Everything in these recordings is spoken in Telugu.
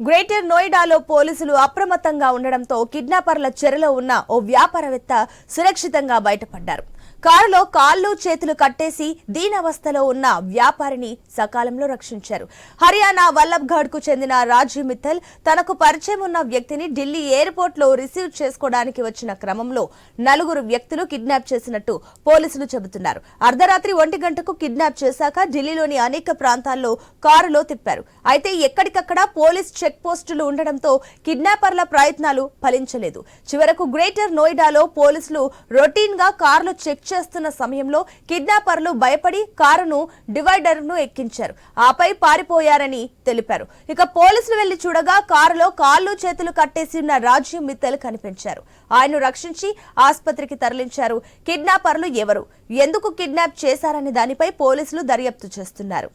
గ్రేటర్ నోయిడాలో పోలీసులు అప్రమత్తంగా ఉండడంతో కిడ్నాపర్ల చెరలో ఉన్న ఓ వ్యాపారవేత్త సురక్షితంగా బయటపడ్డారు. కారులో కాళ్ళు చేతులు కట్టేసి దీనవస్థలో ఉన్న వ్యాపారిని సకాలంలో రక్షించారు. హర్యానా వల్లభ్ఘడ్కు చెందిన రాజీ మిత్తల్ తనకు పరిచయం ఉన్న వ్యక్తిని ఢిల్లీ ఎయిర్పోర్ట్లో రిసీవ్ చేసుకోవడానికి వచ్చిన క్రమంలో నలుగురు వ్యక్తులు కిడ్నాప్ చేసినట్టు పోలీసులు చెబుతున్నారు. అర్ధరాత్రి ఒంటి గంటకు కిడ్నాప్ చేశాక ఢిల్లీలోని అనేక ప్రాంతాల్లో కారులో తిప్పారు. అయితే ఎక్కడికక్కడ పోలీస్ చెక్ పోస్టులు ఉండడంతో కిడ్నాపర్ల ప్రయత్నాలు ఫలించలేదు. చివరకు గ్రేటర్ నోయిడాలో పోలీసులు రొటీన్గా కార్లు చెక్ చేస్తున్న సమయంలో కిడ్నాపర్లు భయపడి కారును డివైడర్ను ఎక్కించారు. ఆపై పారిపోయారని తెలిపారు. ఇక పోలీసులు వెళ్ళి చూడగా కారులో కాళ్ళు చేతులు కట్టేసి ఉన్న రాజీవ్ మిత్తల్ కనిపించారు. ఆయన్ను రక్షించి ఆసుపత్రికి తరలించారు. కిడ్నాపర్లు ఎవరు? ఎందుకు కిడ్నాప్ చేశారనే దానిపై పోలీసులు దర్యాప్తు చేస్తున్నారు.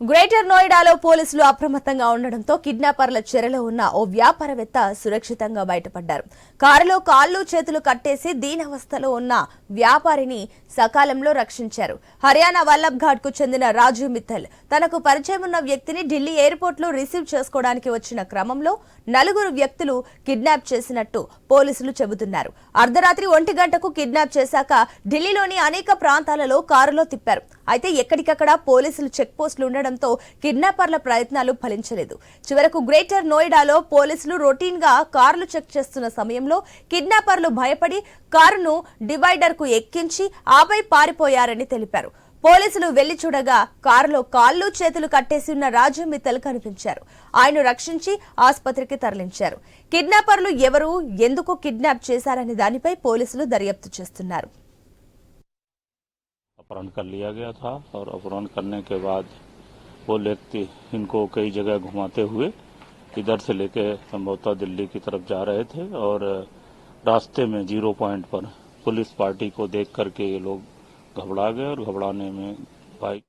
గ్రేటర్ నోయిడాలో పోలీసులు అప్రమత్తంగా ఉండడంతో కిడ్నాపర్ల చెరలో ఉన్న ఓ వ్యాపారవేత్త సురక్షితంగా బయటపడ్డారు. కారులో కాళ్ళు చేతులు కట్టేసి దీనవస్థలో ఉన్న వ్యాపారిని సకాలంలో రక్షించారు. హర్యానా వల్లభ్ ఘాట్కు చెందిన రాజు మిత్తల్ తనకు పరిచయం ఉన్న వ్యక్తిని ఢిల్లీ ఎయిర్పోర్ట్లో రిసీవ్ చేసుకోవడానికి వచ్చిన క్రమంలో నలుగురు వ్యక్తులు కిడ్నాప్ చేసినట్టు పోలీసులు చెబుతున్నారు. అర్ధరాత్రి ఒంటి గంటకు కిడ్నాప్ చేశాక ఢిల్లీలోని అనేక ప్రాంతాలలో కారులో తిప్పారు. అయితే ఎక్కడికక్కడ పోలీసులు చెక్ పోస్టులు ఉండడం ఉండడంతో కిడ్నాపర్ల ప్రయత్నాలు ఫలించలేదు చివరకు గ్రేటర్ నోయిడాలో పోలీసులు రొటీన్ గా కార్లు చెక్ చేస్తున్న సమయంలో కిడ్నాపర్లు భయపడి కారును డివైడర్ కు ఎక్కించి ఆపై పారిపోయారని తెలిపారు పోలీసులు వెళ్లి చూడగా కారులో కాళ్ళు చేతులు కట్టేసి ఉన్న రాజు మిత్తల్ కనిపించారు ఆయన రక్షించి ఆసుపత్రికి తరలించారు కిడ్నాపర్లు ఎవరు ఎందుకు కిడ్నాప్ చేశారనే దానిపై పోలీసులు దర్యాప్తు చేస్తున్నారు अपहरण कर लिया गया था और अपहरण करने के बाद वो व्यक्ति इनको कई जगह घुमाते हुए इधर से लेके संभवतः दिल्ली की तरफ़ जा रहे थे और रास्ते में ज़ीरो पॉइंट पर पुलिस पार्टी को देख करके ये लोग घबरा गए और घबराने में बाइक